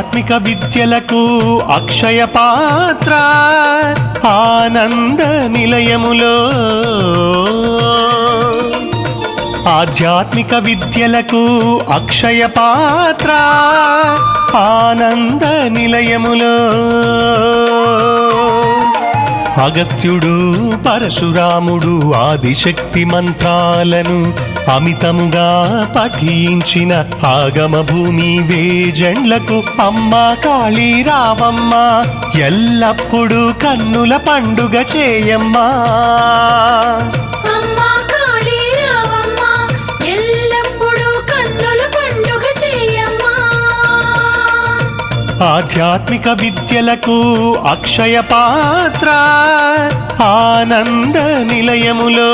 ఆధ్యాత్మిక విద్యలకు అక్షయ పాత్ర ఆనంద నిలయములో. ఆధ్యాత్మిక విద్యలకు అక్షయ పాత్ర ఆనంద నిలయములో. అగస్త్యుడు పరశురాముడు ఆదిశక్తి మంత్రాలను అమితముగా పఠించిన ఆగమ భూమి వేజండ్లకు అమ్మ కాళీ రావమ్మ ఎల్లప్పుడూ కన్నుల పండుగ చేయమ్మా. ఆధ్యాత్మిక విద్యలకు అక్షయ పాత్ర ఆనంద నిలయములో.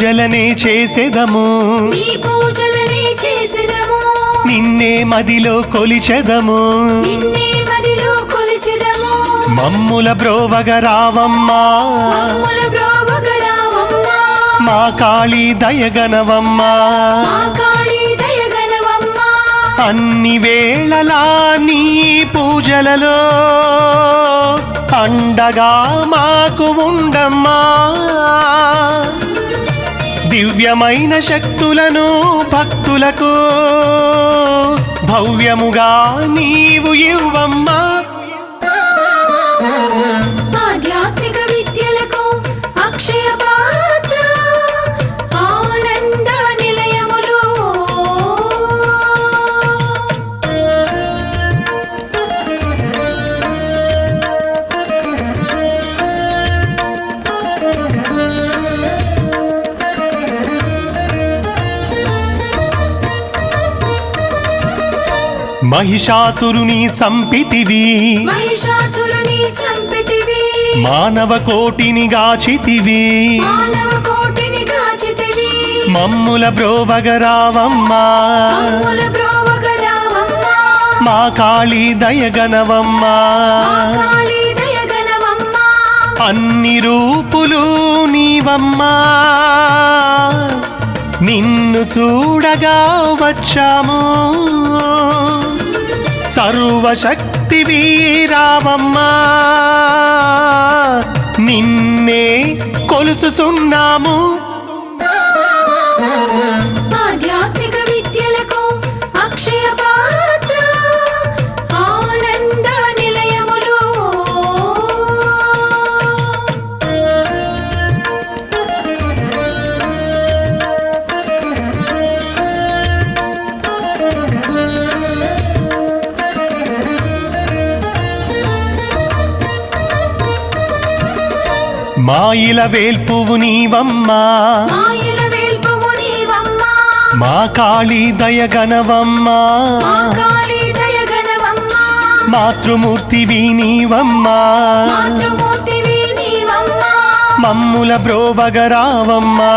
పూజలనే చేసెదము. నిన్నే మదిలో కొలిచెదము. మమ్ముల బ్రోవగ రావమ్మా. మా కాళీ దయగనవమ్మా. అన్ని వేళలా నీ పూజలలో అండగా మాకు ఉండమ్మా. దివ్యమైన శక్తులను భక్తులకు భవ్యముగా నీవు ఇవ్వమ్మా. ఆధ్యాత్మిక విద్యలకు అక్షయ మహిషాసురుని చంపితివి. మహిషాసురుని చంపితివి. మానవ కోటిని గాచితివి. మానవ కోటిని కాచితివి మమ్ముల బ్రోవగరావమ్మా. మమ్ముల బ్రోవగ రావమ్మా మా కాళీ దయగనవమ్మా. మా కాళీ దయగనవమ్మా. అన్ని రూపులు నీవమ్మా. నిన్ను చూడగా వచ్చాము. సర్వశక్తి వీరావమ్మా. నిన్నే కొలుచుచున్నాము. మాయిల వేల్పువు నీవమ్మా. మా కాళీ దయగనవమ్మా. మా కాళీ దయగనవమ్మా. మాతృమూర్తివి నీవమ్మా. మమ్ముల బ్రోవగరావమ్మా.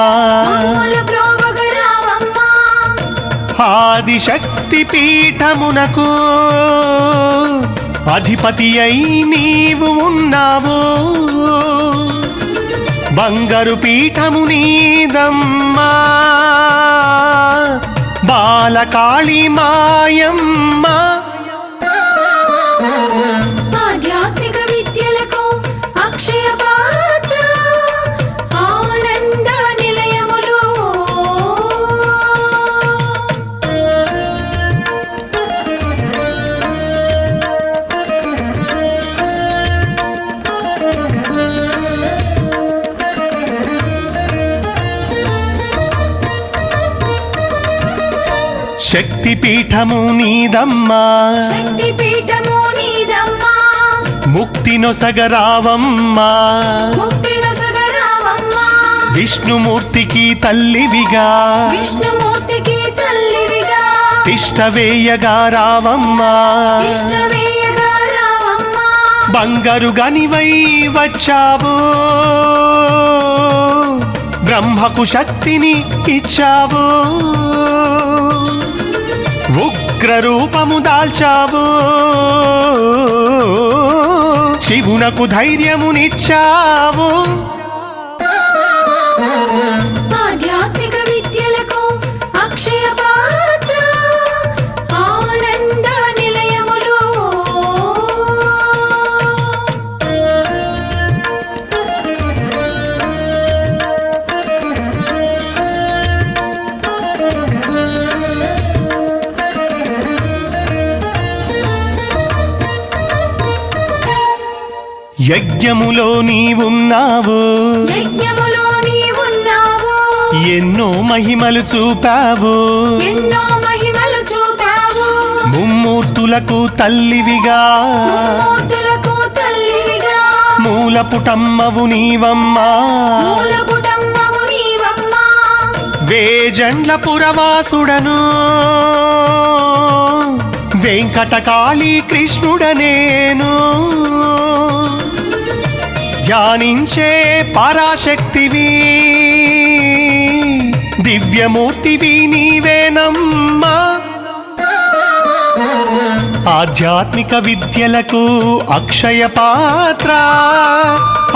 ఆదిశక్తి పీఠమునకు అధిపతి అయి నీవు ఉన్నావు. బంగారు పీఠము నీదమ్మా బాలకాళి మాయమ్మ. ఆధ్యాత్మిక విద్య శక్తి పీఠము నీదమ్మా. శక్తి పీఠము నీదమ్మా ముక్తి నొసగరావమ్మా విష్ణుమూర్తికి తల్లివిగా. విష్ణుమూర్తికి తల్లివిగా. తిష్టవేయగా రావమ్మా. ఇష్టవేయగా రావమ్మా. బంగారు గనివై వచ్చావు. బ్రహ్మకు శక్తిని ఇచ్చావు. ఉగ్ర రూపము దాల్చావు. శివునకు ధైర్యమునిచ్చావు ఆధ్యాత్మిక యజ్ఞములో నీవున్నావు. యజ్ఞములో నీవున్నావు. ఎన్నో మహిమలు చూపావు. ఎన్నో మహిమలు చూపావు. ముమ్మూర్తులకు తల్లివిగా. మూర్తులకు తల్లివిగా. మూలపుటమ్మవు నీవమ్మా. మూలపుటమ్మవు నీవమ్మా. వేజండ్ల పురవాసుడను. వెంకటకాళీ కృష్ణుడనేను. ధ్యానించే పరాశక్తివి. దివ్యమూర్తివి నీవేనమ్మా ఆధ్యాత్మిక విద్యలకు అక్షయ పాత్ర.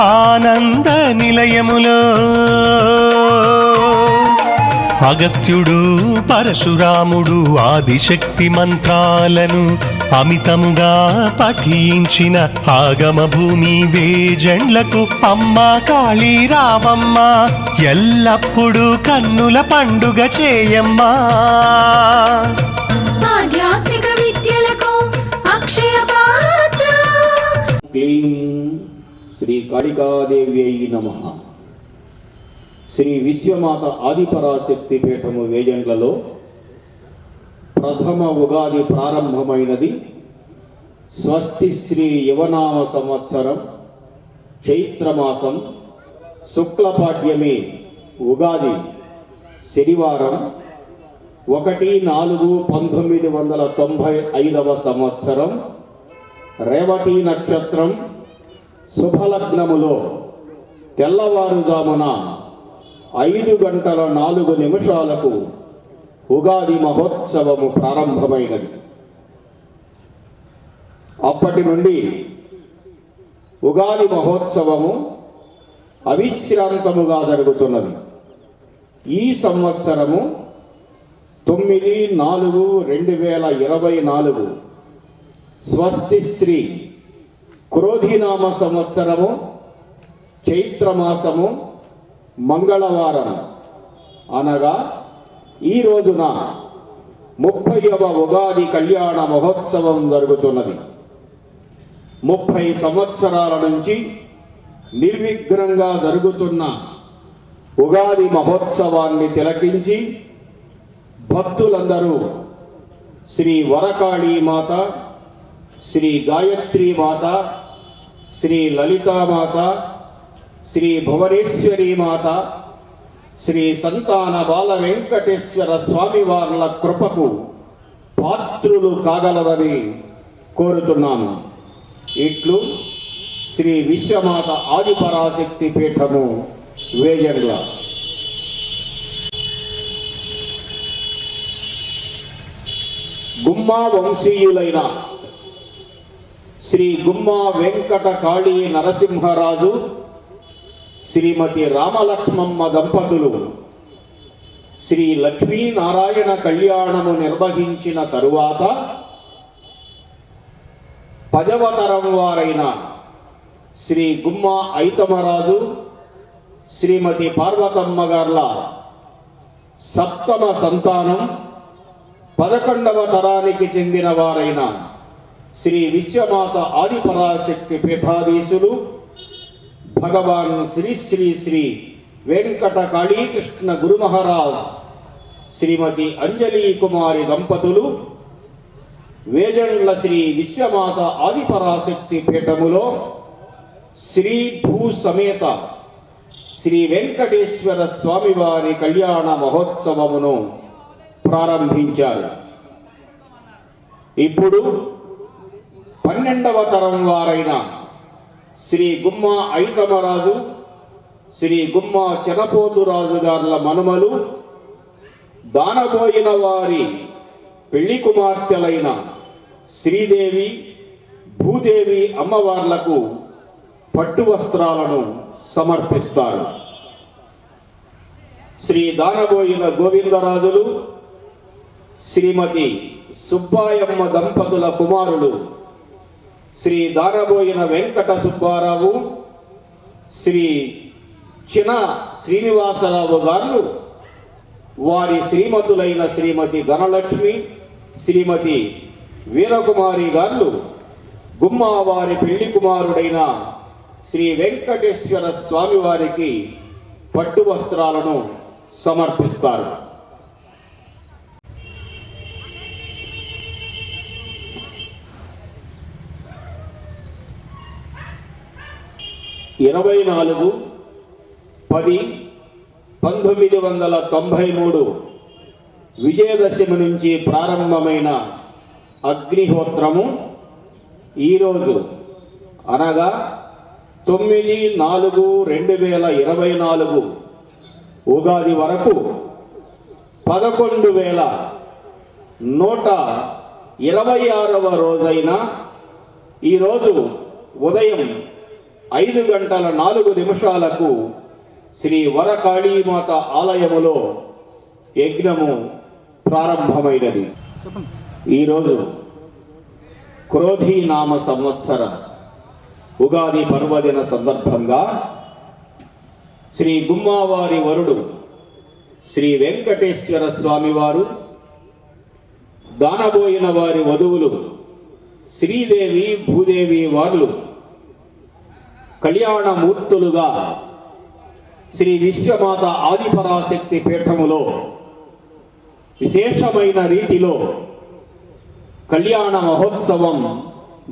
ఆనంద నిలయములో. అగస్త్యుడు పరశురాముడు ఆదిశక్తి మంత్రాలను అమితముగా పఠించిన ఆగమ భూమి వేజండ్లకు అమ్మా కాళీ రావమ్మ ఎల్లప్పుడూ కన్నుల పండుగ చేయమ్మా. ఆధ్యాత్మిక విద్యలకు అక్షయ పాత్ర. శ్రీ కాళికాదేవ్యై నమ. శ్రీ విశ్వమాత ఆదిపరాశక్తి పీఠము వేజండ్లలో ప్రథమ ఉగాది ప్రారంభమైనది. స్వస్తి శ్రీ యువనామ సంవత్సరం చైత్రమాసం శుక్లపాఠ్యమి ఉగాది శనివారం ఒకటి నాలుగు పంతొమ్మిది వందల తొంభై ఐదవ సంవత్సరం రేవతి నక్షత్రం శుభలగ్నములో తెల్లవారుజామున ఐదు గంటల నాలుగు నిమిషాలకు ఉగాది మహోత్సవము ప్రారంభమైనది. అప్పటి నుండి ఉగాది మహోత్సవము అవిశ్రాంతముగా జరుగుతున్నది. ఈ సంవత్సరము తొమ్మిది నాలుగు రెండు వేల ఇరవై నాలుగు స్వస్తి శ్రీ క్రోధినామ సంవత్సరము చైత్రమాసము మంగళవారం. అనగా ఈ రోజున ముప్పైవ ఉగాది కళ్యాణ మహోత్సవం జరుగుతున్నది. ముప్పై సంవత్సరాల నుంచి నిర్విఘ్నంగా జరుగుతున్న ఉగాది మహోత్సవాన్ని తిలకించి భక్తులందరూ శ్రీ వరకాళీ మాత శ్రీ గాయత్రి మాత శ్రీ లలితామాత శ్రీ భువనేశ్వరి మాత శ్రీ సంతాన బాల వెంకటేశ్వర స్వామి వార్ల కృపకు పాత్రులు కాగలరని కోరుతున్నాను. ఇట్లు శ్రీ విశ్వమాత ఆదిపరాశక్తి పీఠము వేజర్ల గుమ్మా వంశీయులైన శ్రీ గుమ్మా వెంకట కాళీ నరసింహరాజు శ్రీమతి రామలక్ష్మమ్మ దంపతులు. శ్రీ లక్ష్మీనారాయణ కళ్యాణము నిర్వహించిన తరువాత పదవ తరం వారైన శ్రీ గుమ్మ ఐతమరాజు శ్రీమతి పార్వతమ్మ గార్ల సప్తమ సంతానం పదకొండవ తరానికి చెందిన వారైన శ్రీ విశ్వమాత ఆదిపరాశక్తి పీఠాధీశులు భగవాన్ శ్రీ శ్రీ శ్రీ వెంకట కాళీకృష్ణ గురు మహారాజ్ శ్రీమతి అంజలి కుమారి దంపతులు వేజండ్ల శ్రీ విశ్వమాత ఆదిపరాశక్తి పీఠములో శ్రీ భూ సమేత శ్రీ వెంకటేశ్వర స్వామివారి కళ్యాణ మహోత్సవమును ప్రారంభించారు. ఇప్పుడు పన్నెండవ తరం వారైన శ్రీ గుమ్మ ఐతమరాజు శ్రీ గుమ్మ చెనపోతురాజు గారుల మనుమలు దానబోయిన వారి పెళ్ళి కుమార్తెలైన శ్రీదేవి భూదేవి అమ్మవార్లకు పట్టు వస్త్రాలను సమర్పిస్తారు. శ్రీ దానబోయిన గోవిందరాజులు శ్రీమతి సుబ్బాయమ్మ దంపతుల కుమారులు శ్రీ దానబోయిన వెంకట సుబ్బారావు శ్రీ చిన శ్రీనివాసరావు గారు వారి శ్రీమతులైన శ్రీమతి ధనలక్ష్మి శ్రీమతి వీరకుమారి గారు గుమ్మ వారి పెళ్ళి కుమారుడైన శ్రీ వెంకటేశ్వర స్వామి వారికి పట్టు వస్త్రాలను సమర్పిస్తారు. ఇరవై నాలుగు పది పంతొమ్మిది వందల తొంభై మూడు విజయదశమి నుంచి ప్రారంభమైన అగ్నిహోత్రము ఈరోజు. అనగా తొమ్మిది నాలుగు రెండు వేల ఇరవై నాలుగు ఉగాది వరకు పదకొండు వేల నూట ఇరవై ఆరవ రోజైన ఈరోజు ఉదయం ఐదు గంటల నాలుగు నిమిషాలకు శ్రీ వరకాళీమాత ఆలయములో యజ్ఞము ప్రారంభమైనది. ఈరోజు క్రోధీ నామ సంవత్సర ఉగాది పర్వదిన సందర్భంగా శ్రీ గుమ్మావారి వరుడు శ్రీ వెంకటేశ్వర స్వామివారు దానబోయిన వారి వధువులు శ్రీదేవి భూదేవి వాళ్ళు కళ్యాణమూర్తులుగా శ్రీ విశ్వమాత ఆదిపరాశక్తి పీఠములో విశేషమైన రీతిలో కళ్యాణ మహోత్సవం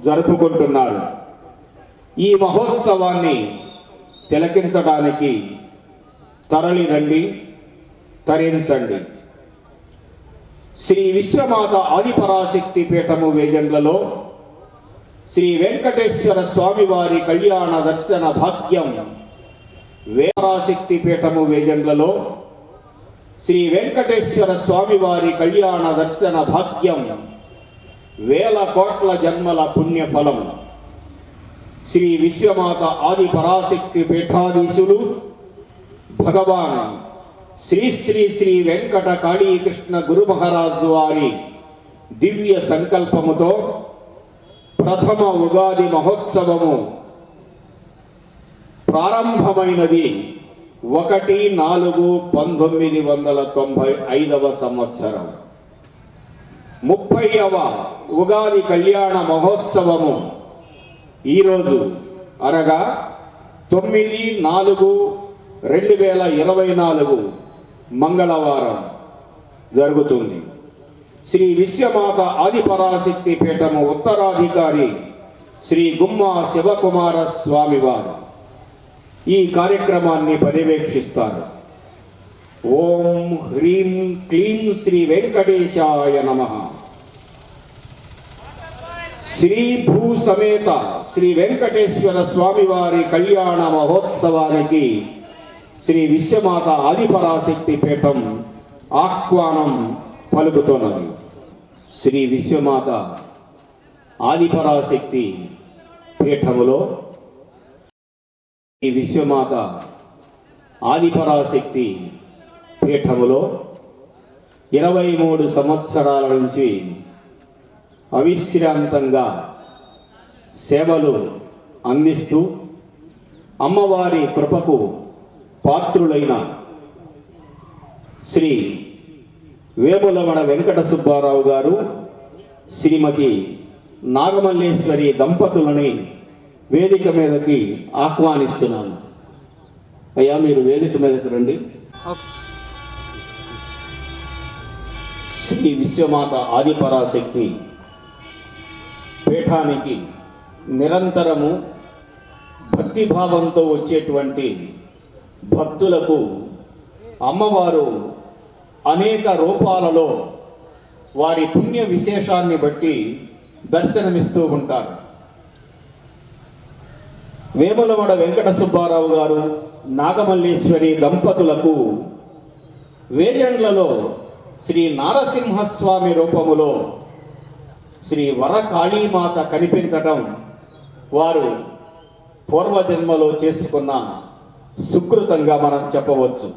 జరుపుకుంటున్నారు. ఈ మహోత్సవాన్ని తిలకించడానికి తరలి రండి తరించండి. శ్రీ విశ్వమాత ఆదిపరాశక్తి పీఠము వేజండ్లలో శ్రీ వెంకటేశ్వర స్వామి వారి కళ్యాణ దర్శన భాగ్యం వేరాశక్తి పీఠము వేజండ్లలో శ్రీ వెంకటేశ్వర స్వామి వారి కళ్యాణ దర్శన భాగ్యం వేల కోట్ల జన్మల పుణ్యఫలం. శ్రీ విశ్వమాత ఆది పరాశక్తి పీఠాధీశులు భగవాన్ శ్రీ శ్రీ శ్రీ వెంకట కాళీకృష్ణ గురు మహారాజు వారి దివ్య సంకల్పముతో ప్రథమ ఉగాది మహోత్సవము. ప్రారంభమైనది ఒకటి నాలుగు పంతొమ్మిది వందల తొంభై ఐదవ సంవత్సరం. ముప్పైవ ఉగాది కళ్యాణ మహోత్సవము. ఈరోజు అనగా తొమ్మిది నాలుగు రెండు వేల ఇరవై నాలుగు మంగళవారం జరుగుతుంది. శ్రీ విశ్వమాత ఆదిపరాశక్తి పీఠము ఉత్తరాధికారి శ్రీ గుమ్మా శివకుమార స్వామివారు ఈ కార్యక్రమాన్ని పర్యవేక్షిస్తారు. ఓం హ్రీం క్లీం శ్రీ వెంకటేశాయ నమ. శ్రీ భూ సమేత శ్రీ వెంకటేశ్వర స్వామివారి కళ్యాణ మహోత్సవానికి శ్రీ విశ్వమాత ఆదిపరాశక్తి పీఠం ఆహ్వానం పలుకుతున్నది. శ్రీ విశ్వమాత ఆదిపరాశక్తి పీఠములో శ్రీ విశ్వమాత ఆదిపరాశక్తి పీఠములో ఇరవై మూడు సంవత్సరాల నుంచి అవిశ్రాంతంగా సేవలు అందిస్తూ అమ్మవారి కృపకు పాత్రులైన శ్రీ వేములవడ వెంకట సుబ్బారావు గారు శ్రీమతి నాగమల్లేశ్వరి దంపతులని వేదిక మీదకి ఆహ్వానిస్తున్నాను. అయ్యా మీరు వేదిక మీదకి రండి. శ్రీ విశ్వమాత ఆదిపరాశక్తి పీఠానికి నిరంతరము భక్తిభావంతో వచ్చేటువంటి భక్తులకు అమ్మవారు అనేక రూపాలలో వారి పుణ్య విశేషాన్ని బట్టి దర్శనమిస్తూ ఉంటారు. వేములవాడ వెంకట సుబ్బారావు గారు నాగమల్లేశ్వరి దంపతులకు వేజండ్లలో శ్రీ నారసింహస్వామి రూపములో శ్రీ వరకాళీమాత కనిపించటం వారు పూర్వజన్మలో చేసుకున్న సుకృతంగా మనం చెప్పవచ్చు.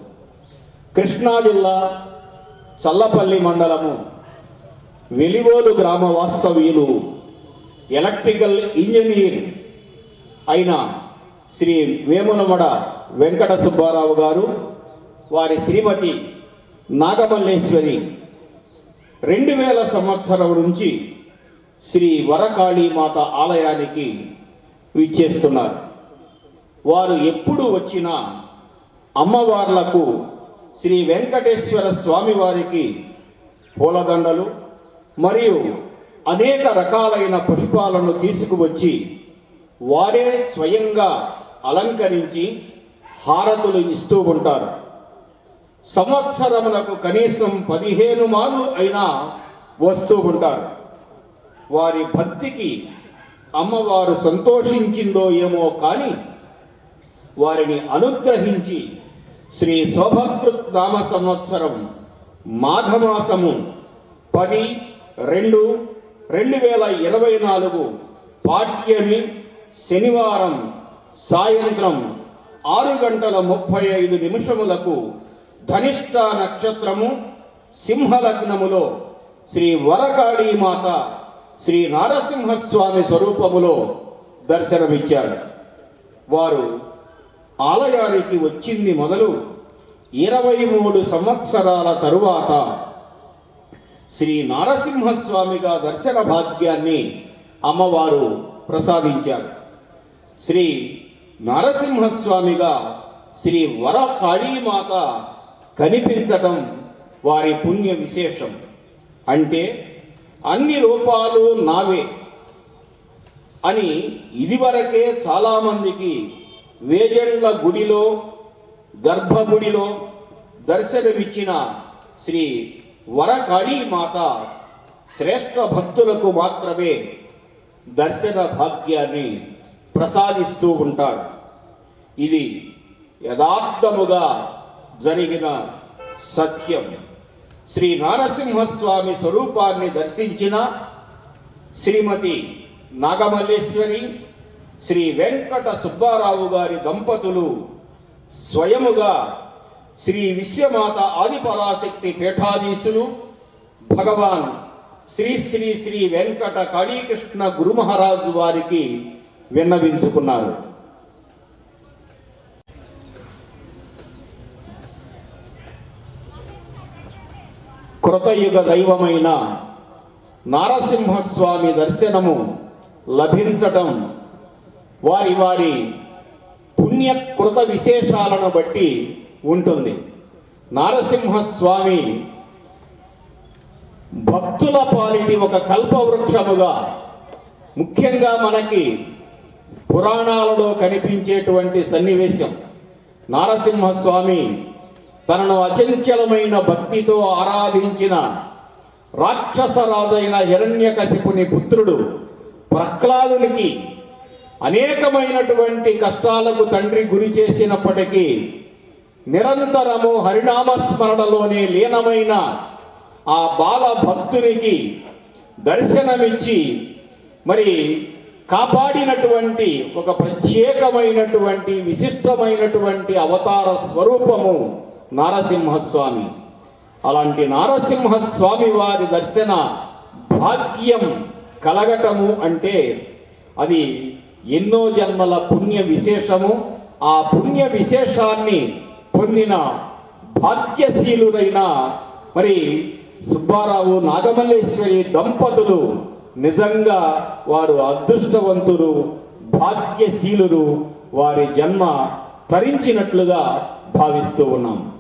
కృష్ణా జిల్లా చల్లపల్లి మండలము వెలివోలు గ్రామ వాస్తవ్యులు ఎలక్ట్రికల్ ఇంజనీర్ అయిన శ్రీ వేములమడ వెంకట సుబ్బారావు గారు వారి శ్రీమతి నాగమల్లేశ్వరి రెండు వేల సంవత్సరం నుంచి శ్రీ వరకాళీమాత ఆలయానికి విచ్చేస్తున్నారు. వారు ఎప్పుడు వచ్చినా అమ్మవార్లకు శ్రీ వెంకటేశ్వర స్వామి వారికి పూలదండలు మరియు అనేక రకాలైన పుష్పాలను తీసుకువచ్చి వారే స్వయంగా అలంకరించి హారతులు ఇస్తూ ఉంటారు. సంవత్సరములకు కనీసం పదిహేను మార్లు అయినా వస్తూ ఉంటారు. వారి భక్తికి అమ్మవారు సంతోషించిందో ఏమో కానీ వారిని అనుగ్రహించి శ్రీ శోభకృత్ నామ సంవత్సరం మాఘమాసము పది రెండు రెండు వేల ఇరవై నాలుగు పాఠ్యమి శనివారం సాయంత్రం ఆరు గంటల ముప్పై ఐదు నిమిషములకు ధనిష్ట నక్షత్రము సింహలగ్నములో శ్రీ వరకాళీమాత శ్రీ నారసింహస్వామి స్వరూపములో దర్శనమిచ్చారు. వారు ఆలయానికి వచ్చింది మొదలు ఇరవై మూడు సంవత్సరాల తరువాత శ్రీ నారసింహస్వామిగా దర్శన భాగ్యాన్ని అమ్మవారు ప్రసాదించారు. శ్రీ నరసింహస్వామిగా శ్రీ వర కాళీమాత కనిపించటం వారి పుణ్య విశేషం. అంటే అన్ని రూపాలు నావే అని ఇదివరకే చాలామందికి వేజెండ్ల గుడిలో గర్భగుడిలో దర్శనమిచ్చిన శ్రీ వరకాళీమాత శ్రేష్ఠ భక్తులకు మాత్రమే దర్శన భాగ్యాన్ని ప్రసాదిస్తూ ఉంటారు ఇది యథార్థముగా జరిగిన సత్యం. శ్రీ నారసింహస్వామి స్వరూపాన్ని దర్శించిన శ్రీమతి నాగమల్లేశ్వరి శ్రీ వెంకట సుబ్బారావు గారి దంపతులు స్వయముగా శ్రీ విశ్వమాత ఆదిపరాశక్తి పీఠాధీశులు భగవాన్ శ్రీ శ్రీ శ్రీ వెంకట కాళీకృష్ణ గురు మహారాజు వారికి విన్నవించుకున్నారు. కృతయుగ దైవమైన నారసింహస్వామి దర్శనము లభించటం వారి వారి పుణ్యకృత విశేషాలను బట్టి ఉంటుంది. నారసింహస్వామి భక్తుల పాలిటి ఒక కల్పవృక్షముగా ముఖ్యంగా మనకి పురాణాలలో కనిపించేటువంటి సన్నివేశం. నారసింహస్వామి తనను అచంచలమైన భక్తితో ఆరాధించిన రాక్షసరాజైన హిరణ్యకశిపుని పుత్రుడు ప్రహ్లాదునికి అనేకమైనటువంటి కష్టాలకు తండ్రి గురి చేసినప్పటికీ నిరంతరము హరినామస్మరణలోనే లీనమైన ఆ బాల భక్తునికి దర్శనమిచ్చి మరి కాపాడినటువంటి ఒక ప్రత్యేకమైనటువంటి విశిష్టమైనటువంటి అవతార స్వరూపము నారసింహస్వామి. అలాంటి నారసింహస్వామి వారి దర్శన భాగ్యం కలగటము అంటే అది ఎన్నో జన్మల పుణ్య విశేషము. ఆ పుణ్య విశేషాన్ని పొందిన భాగ్యశీలుడైన మరి సుబ్బారావు నాగమల్లేశ్వరి దంపతులు నిజంగా వారు అదృష్టవంతులు భాగ్యశీలురు వారి జన్మ తరించినట్లుగా భావిస్తూ ఉన్నాం.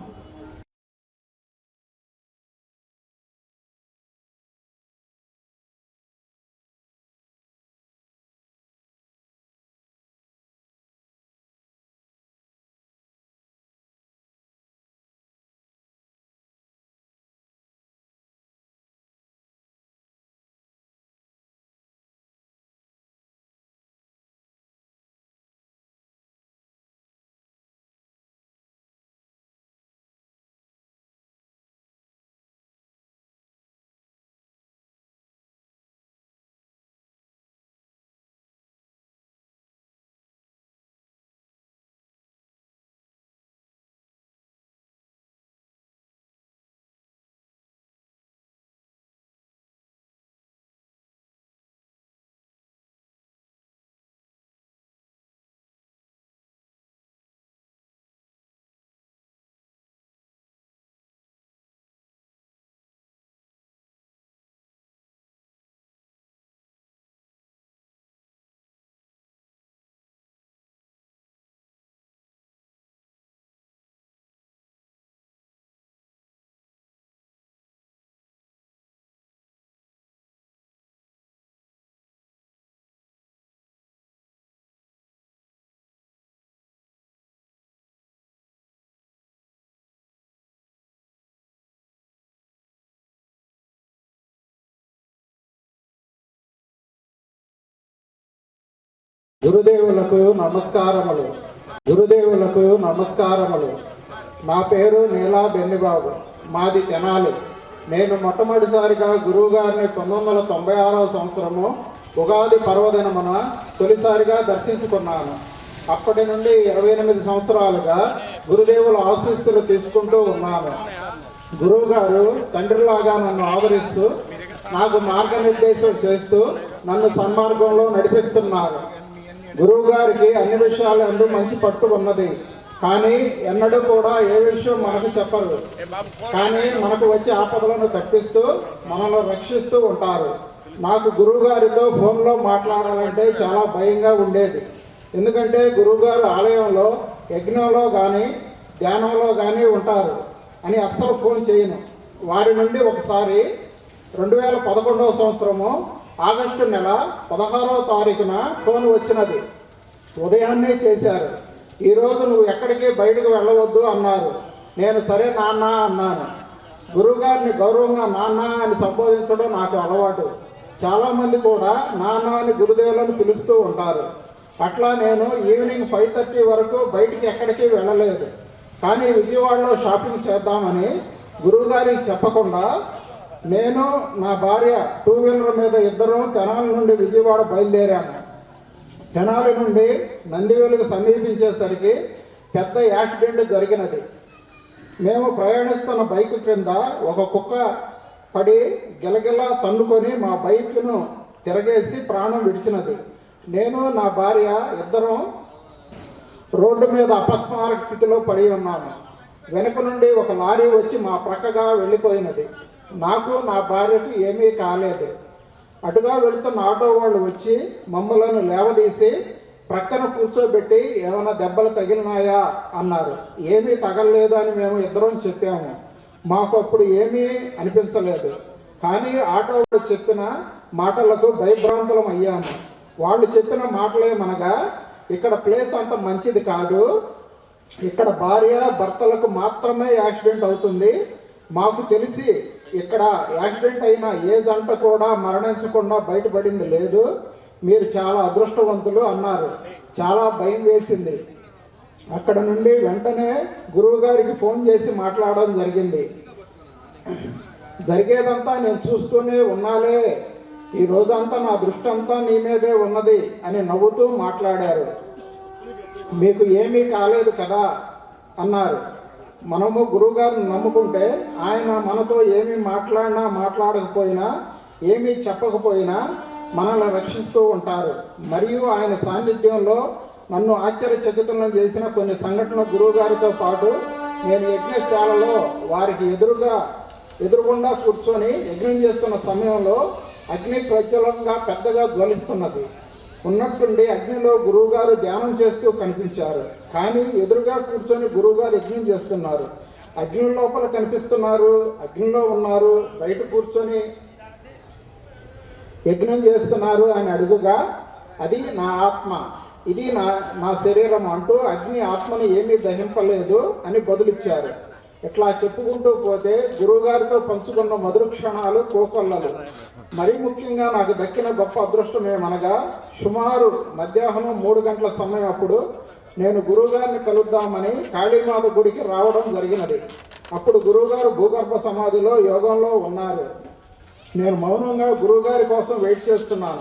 గురుదేవులకు నమస్కారములు. గురుదేవులకు నమస్కారములు. నా పేరు నీలా బెన్నిబాబు. మాది తెనాలి. నేను మొట్టమొదటిసారిగా గురువు గారిని పంతొమ్మిది వందల తొంభై ఆరవ సంవత్సరము ఉగాది పర్వదినమున తొలిసారిగా దర్శించుకున్నాను. అప్పటి నుండి ఇరవై ఎనిమిది సంవత్సరాలుగా గురుదేవుల ఆశీస్సులు తీసుకుంటూ ఉన్నాను. గురువు గారు తండ్రిలాగా నన్ను ఆదరిస్తూ నాకు మార్గనిర్దేశం చేస్తూ నన్ను సన్మార్గంలో నడిపిస్తున్నారు. గురువు గారికి అన్ని విషయాలు ఎందు మంచి పట్టు ఉన్నది. కానీ ఎన్నడూ కూడా ఏ విషయం మనకు చెప్పరు. కానీ మనకు వచ్చే ఆపదలను తప్పిస్తూ మనల్ని రక్షిస్తూ ఉంటారు. నాకు గురువు గారితో ఫోన్లో మాట్లాడాలంటే చాలా భయంగా ఉండేది. ఎందుకంటే గురువుగారు ఆలయంలో యజ్ఞంలో కానీ ధ్యానంలో కానీ ఉంటారు అని అస్సలు ఫోన్ చేయను. వారి నుండి ఒకసారి రెండు వేల పదకొండవ సంవత్సరము ఆగస్టు నెల పదహారవ తారీఖున ఫోన్ వచ్చినది. ఉదయాన్నే చేశారు. ఈరోజు నువ్వు ఎక్కడికి బయటకు వెళ్ళవద్దు అన్నారు. నేను సరే నాన్న అన్నాను. గురువుగారిని గౌరవంగా నాన్న అని సంబోధించడం నాకు అలవాటు. చాలామంది కూడా నాన్న అని గురుదేవులను పిలుస్తూ ఉంటారు. అట్లా నేను ఈవినింగ్ ఫైవ్ థర్టీ వరకు బయటికి ఎక్కడికి వెళ్ళలేదు. కానీ విజయవాడలో షాపింగ్ చేద్దామని గురువుగారికి చెప్పకుండా నేను నా భార్య టూ వీలర్ మీద ఇద్దరం తెనాలి నుండి విజయవాడ బయలుదేరాము. తెనాలి నుండి నందివేలుకు సమీపించేసరికి పెద్ద యాక్సిడెంట్ జరిగినది. మేము ప్రయాణిస్తున్న బైక్ క్రింద ఒక కుక్క పడి గిలగిలా తన్నుకొని మా బైక్ను తిరగేసి ప్రాణం విడిచినది. నేను నా భార్య ఇద్దరం రోడ్డు మీద అపస్మారక స్థితిలో పడి ఉన్నాము. వెనుక నుండి ఒక లారీ వచ్చి మా ప్రక్కగా వెళ్ళిపోయినది. నాకు నా భార్యకు ఏమీ కాలేదు. అటుగా వెళుతున్న ఆటో వాళ్ళు వచ్చి మమ్మలను లేవదీసి ప్రక్కన కూర్చోబెట్టి ఏమైనా దెబ్బలు తగిలినాయా అన్నారు. ఏమీ తగలలేదు అని మేము ఇద్దరం చెప్పాము. మాకు అప్పుడు ఏమీ అనిపించలేదు. కానీ ఆటో వాళ్ళు చెప్పిన మాటలకు భయభ్రాంతులం అయ్యాము. వాళ్ళు చెప్పిన మాటలేమనగా ఇక్కడ ప్లేస్ అంత మంచిది కాదు. ఇక్కడ భార్య భర్తలకు మాత్రమే యాక్సిడెంట్ అవుతుంది. మాకు తెలిసి ఇక్కడ యాక్సిడెంట్ అయిన ఏ జంట కూడా మరణించకుండా బయటపడింది లేదు. మీరు చాలా అదృష్టవంతులు అన్నారు. చాలా భయం వేసింది. అక్కడ నుండి వెంటనే గురువు గారికి ఫోన్ చేసి మాట్లాడడం జరిగింది. జరిగేదంతా నేను చూస్తూనే ఉన్నాలే. ఈ రోజంతా నా దృష్టి అంతా నీ మీదే ఉన్నది అని నవ్వుతూ మాట్లాడారు. మీకు ఏమీ కాలేదు కదా అన్నారు. మనము గురువుగారిని నమ్ముకుంటే ఆయన మనతో ఏమి మాట్లాడినా మాట్లాడకపోయినా ఏమీ చెప్పకపోయినా మనల్ని రక్షిస్తూ ఉంటారు. మరియు ఆయన సాన్నిధ్యంలో నన్ను ఆశ్చర్యచకితులను చేసిన కొన్ని సంఘటనలు గురువుగారితో పాటు నేను యజ్ఞశాలలో వారికి ఎదురుగా ఎదురుగుండా కూర్చొని యజ్ఞం చేస్తున్న సమయంలో అగ్ని ప్రజ్వలంగా పెద్దగా జ్వలిస్తున్నది. ఉన్నట్టుండి అగ్నిలో గురువుగారు ధ్యానం చేస్తూ కనిపించారు. కానీ ఎదురుగా కూర్చొని గురువుగారు యజ్ఞం చేస్తున్నారు. అగ్ని లోపల కనిపిస్తున్నారు. అగ్నిలో ఉన్నారు. బయట కూర్చొని యజ్ఞం చేస్తున్నారు అని అడుగుగా అది నా ఆత్మ. ఇది నా నా శరీరం అంటూ అగ్ని ఆత్మని ఏమీ దహింపలేదు అని బదులిచ్చారు. ఇట్లా చెప్పుకుంటూ పోతే గురువుగారితో పంచుకున్న మధుర క్షణాలు కోకొల్లలు. మరీ ముఖ్యంగా నాకు దక్కిన గొప్ప అదృష్టం ఏమనగా సుమారు మధ్యాహ్నం మూడు గంటల సమయం అప్పుడు నేను గురువుగారిని కలుద్దామని కాళీమాత గుడికి రావడం జరిగినది. అప్పుడు గురువుగారు భూగర్భ సమాధిలో యోగంలో ఉన్నారు. నేను మౌనంగా గురువుగారి కోసం వెయిట్ చేస్తున్నాను.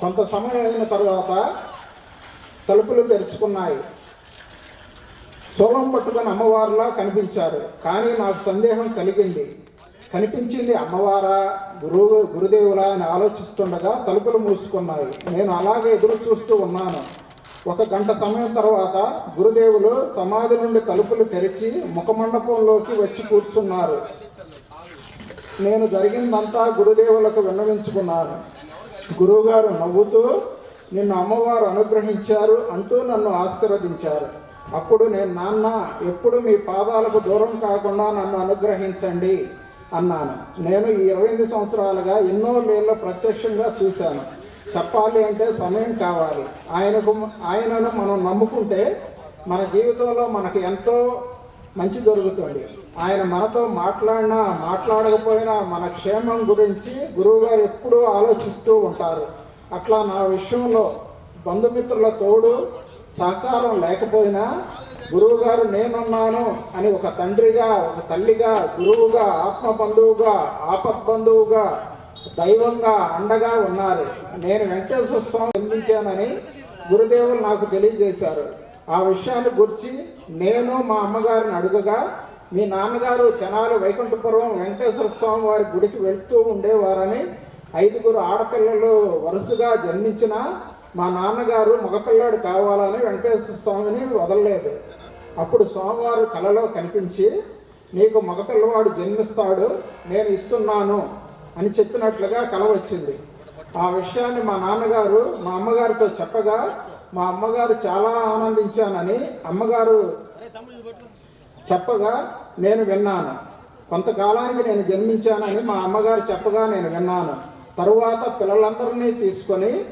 కొంత సమయం అయిన తర్వాత తలుపులు తెరుచుకున్నాయి. సోలం పట్టుకుని అమ్మవారులా కనిపించారు. కానీ నాకు సందేహం కలిగింది. కనిపించింది అమ్మవారా గురువు గురుదేవులా అని ఆలోచిస్తుండగా తలుపులు మూసుకున్నాయి. నేను అలాగే ఎదురు చూస్తూ ఉన్నాను. ఒక గంట సమయం తర్వాత గురుదేవులు సమాధి నుండి తలుపులు తెరిచి ముఖమండపంలోకి వచ్చి కూర్చున్నారు. నేను జరిగిందంతా గురుదేవులకు విన్నవించుకున్నాను. గురువుగారు నవ్వుతూ నిన్ను అమ్మవారు అనుగ్రహించారు అంటూ నన్ను ఆశీర్వదించారు. అప్పుడు నేను నాన్న ఎప్పుడు మీ పాదాలకు దూరం కాకుండా నన్ను అనుగ్రహించండి అన్నాను. నేను ఈ ఇరవై ఎనిమిది సంవత్సరాలుగా ఎన్నో లేళ్ళు ప్రత్యక్షంగా చూశాను. చెప్పాలి అంటే సమయం కావాలి. ఆయనకు ఆయనను మనం నమ్ముకుంటే మన జీవితంలో మనకు ఎంతో మంచి జరుగుతుంది. ఆయన మనతో మాట్లాడినా మాట్లాడకపోయినా మన క్షేమం గురించి గురువుగారు ఎప్పుడూ ఆలోచిస్తూ ఉంటారు. అట్లా నా విషయంలో బంధుమిత్రుల తోడు సహకారం లేకపోయినా గురువుగారు నేనున్నాను అని ఒక తండ్రిగా ఒక తల్లిగా గురువుగా ఆత్మ బంధువుగా ఆపత్ బంధువుగా దైవంగా అండగా ఉన్నారు. నేను వెంకటేశ్వర స్వామి జన్మించానని గురుదేవులు నాకు తెలియజేశారు. ఆ విషయాన్ని గురించి నేను మా అమ్మగారిని అడుగగా మీ నాన్నగారు తెనాలి వైకుంఠపురం వెంకటేశ్వర స్వామి వారి గుడికి వెళ్తూ ఉండేవారని ఐదుగురు ఆడపిల్లలు వరుసగా జన్మించిన మా నాన్నగారు మగపిల్లాడు కావాలని వెంకటేశ్వర స్వామిని వదలలేదు. అప్పుడు స్వామివారు కలలో కనిపించి నీకు మగపిల్లవాడు జన్మిస్తాడు నేను ఇస్తున్నాను. అని చెప్పినట్లుగా కల వచ్చింది. ఆ విషయాన్ని మా నాన్నగారు మా అమ్మగారితో చెప్పగా మా అమ్మగారు చాలా ఆనందించానని అమ్మగారు చెప్పగా నేను విన్నాను. కొంతకాలానికి నేను జన్మించానని మా అమ్మగారు చెప్పగా నేను విన్నాను. తరువాత పిల్లలందరినీ తీసుకొని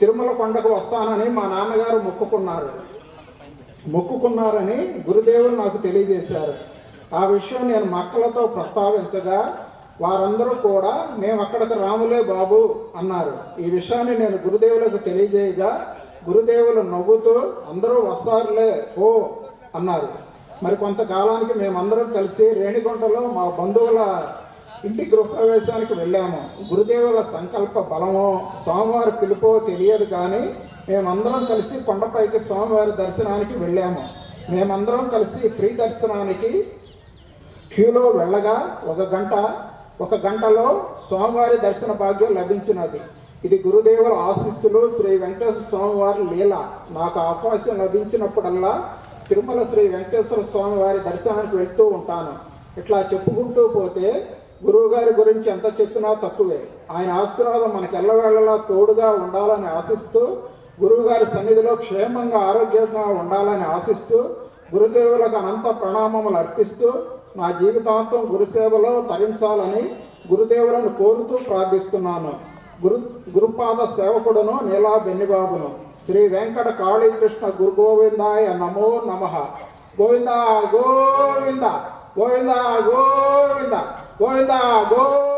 తిరుమల కొండకు వస్తానని మా నాన్నగారు మొక్కుకున్నారు. మొక్కుకున్నారని గురుదేవులు నాకు తెలియజేశారు. ఆ విషయం నేను మక్కలతో ప్రస్తావించగా వారందరూ కూడా మేము అక్కడికి రాములే బాబు అన్నారు. ఈ విషయాన్ని నేను గురుదేవులకు తెలియజేయగా గురుదేవులు నవ్వుతూ అందరూ వస్తారులే ఓ అన్నారు. మరి కొంతకాలానికి మేమందరం కలిసి రేణిగుంటలో మా బంధువుల ఇంటి గృహప్రవేశానికి వెళ్ళాము. గురుదేవుల సంకల్ప బలమో స్వామివారి పిలుపో తెలియదు కానీ మేమందరం కలిసి కొండపైకి స్వామివారి దర్శనానికి వెళ్ళాము. మేమందరం కలిసి ఫ్రీ దర్శనానికి క్యూలో వెళ్ళగా ఒక గంట ఒక గంటలో స్వామివారి దర్శన భాగ్యం లభించినది. ఇది గురుదేవుల ఆశీస్సులు శ్రీ వెంకటేశ్వర స్వామివారి లీల. నాకు అవకాశం లభించినప్పుడల్లా తిరుమల శ్రీ వెంకటేశ్వర స్వామివారి దర్శనానికి వెళ్తూ ఉంటాను. ఇట్లా చెప్పుకుంటూ పోతే గురువుగారి గురించి ఎంత చెప్పినా తక్కువే. ఆయన ఆశీర్వాదం మనకు ఎల్లవేళలా తోడుగా ఉండాలని ఆశిస్తూ గురువుగారి సన్నిధిలో క్షేమంగా ఆరోగ్యంగా ఉండాలని ఆశిస్తూ గురుదేవులకు అనంత ప్రణామములు అర్పిస్తూ నా జీవితాంతం గురుసేవలో తరించాలని గురుదేవులను కోరుతూ ప్రార్థిస్తున్నాను. గురు గురుపాద సేవకుడును నీలా బెన్నిబాబును. శ్రీ వెంకట కాళీకృష్ణ గురు గోవిందాయ నమో నమ. గోవిందా గోవింద గోవిందా గోవింద గోవిందా గో